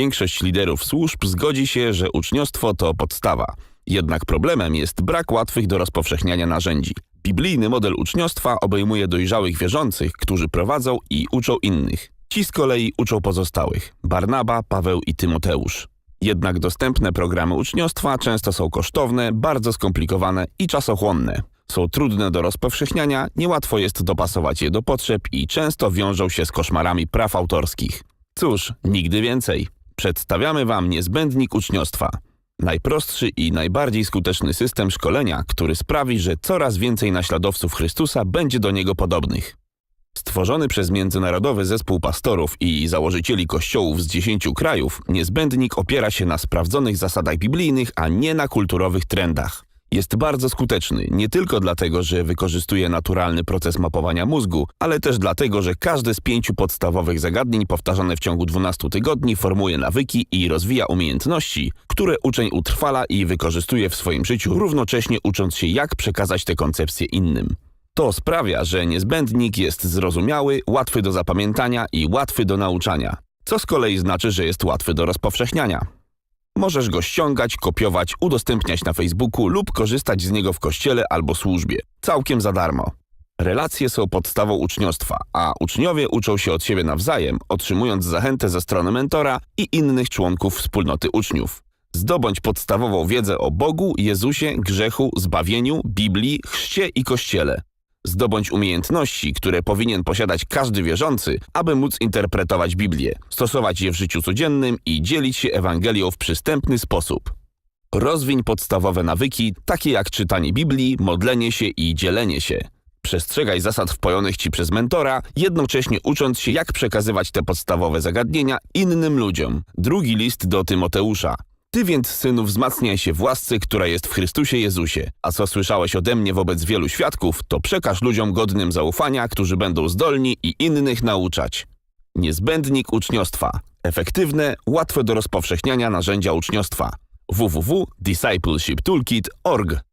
Większość liderów służb zgodzi się, że uczniostwo to podstawa. Jednak problemem jest brak łatwych do rozpowszechniania narzędzi. Biblijny model uczniostwa obejmuje dojrzałych wierzących, którzy prowadzą i uczą innych. Ci z kolei uczą pozostałych Barnaba, Paweł i Tymoteusz. Jednak dostępne programy uczniostwa często są kosztowne, bardzo skomplikowane i czasochłonne. Są trudne do rozpowszechniania, niełatwo jest dopasować je do potrzeb i często wiążą się z koszmarami praw autorskich. Cóż, nigdy więcej. Przedstawiamy Wam niezbędnik uczniostwa. Najprostszy i najbardziej skuteczny system szkolenia, który sprawi, że coraz więcej naśladowców Chrystusa będzie do niego podobnych. Stworzony przez międzynarodowy zespół pastorów i założycieli kościołów z dziesięciu krajów, niezbędnik opiera się na sprawdzonych zasadach biblijnych, a nie na kulturowych trendach. Jest bardzo skuteczny nie tylko dlatego, że wykorzystuje naturalny proces mapowania mózgu, ale też dlatego, że każde z pięciu podstawowych zagadnień powtarzane w ciągu 12 tygodni formuje nawyki i rozwija umiejętności, które uczeń utrwala i wykorzystuje w swoim życiu, równocześnie ucząc się, jak przekazać te koncepcje innym. To sprawia, że niezbędnik jest zrozumiały, łatwy do zapamiętania i łatwy do nauczania, co z kolei znaczy, że jest łatwy do rozpowszechniania. Możesz go ściągać, kopiować, udostępniać na Facebooku lub korzystać z niego w kościele albo służbie, całkiem za darmo. Relacje są podstawą uczniostwa, a uczniowie uczą się od siebie nawzajem, otrzymując zachętę ze strony mentora i innych członków wspólnoty uczniów. Zdobądź podstawową wiedzę o Bogu, Jezusie, grzechu, zbawieniu, Biblii, chrzcie i Kościele. Zdobądź umiejętności, które powinien posiadać każdy wierzący, aby móc interpretować Biblię, stosować je w życiu codziennym i dzielić się Ewangelią w przystępny sposób. Rozwiń podstawowe nawyki, takie jak czytanie Biblii, modlenie się i dzielenie się. Przestrzegaj zasad wpojonych ci przez mentora, jednocześnie ucząc się, jak przekazywać te podstawowe zagadnienia innym ludziom. Drugi list do Tymoteusza. Ty więc, synu, wzmacniaj się w łasce, która jest w Chrystusie Jezusie. A co słyszałeś ode mnie wobec wielu świadków, to przekaż ludziom godnym zaufania, którzy będą zdolni i innych nauczać. Niezbędnik uczniostwa. Efektywne, łatwe do rozpowszechniania narzędzia uczniostwa. www.discipleshiptoolkit.org